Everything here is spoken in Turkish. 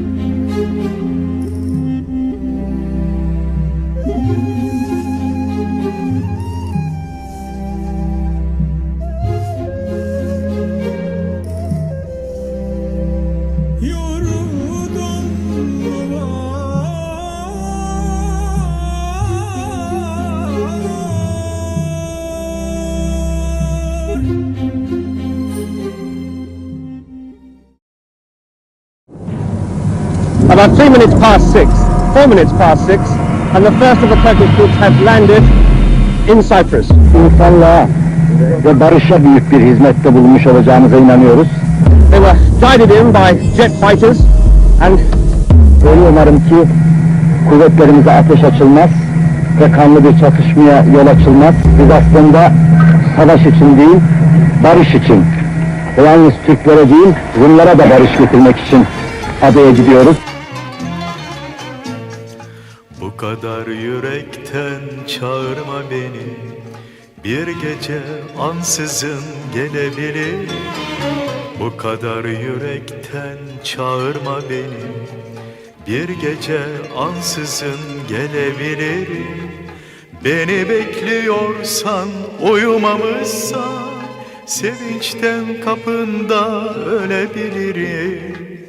Mm-hmm. About three minutes past six, four minutes past six, and the first of the Turkish troops have landed in Cyprus. İnsanlığa ve barışa büyük bir hizmette bulunmuş olacağımıza inanıyoruz. They were guided in by jet fighters and Öyle umarım ki kuvvetlerimize ateş açılmaz ve kanlı bir çatışmaya yol açılmaz. Biz aslında savaş için değil, barış için yalnız Türklere değil, Rumlara da barış getirmek için adaya gidiyoruz. Kadar yürekten çağırma beni. Bir gece ansızın gelebilir. Bu kadar yürekten çağırma beni. Bir gece ansızın gelebilir. Beni bekliyorsan uyumamışsan Sevinçten kapında ölebilirim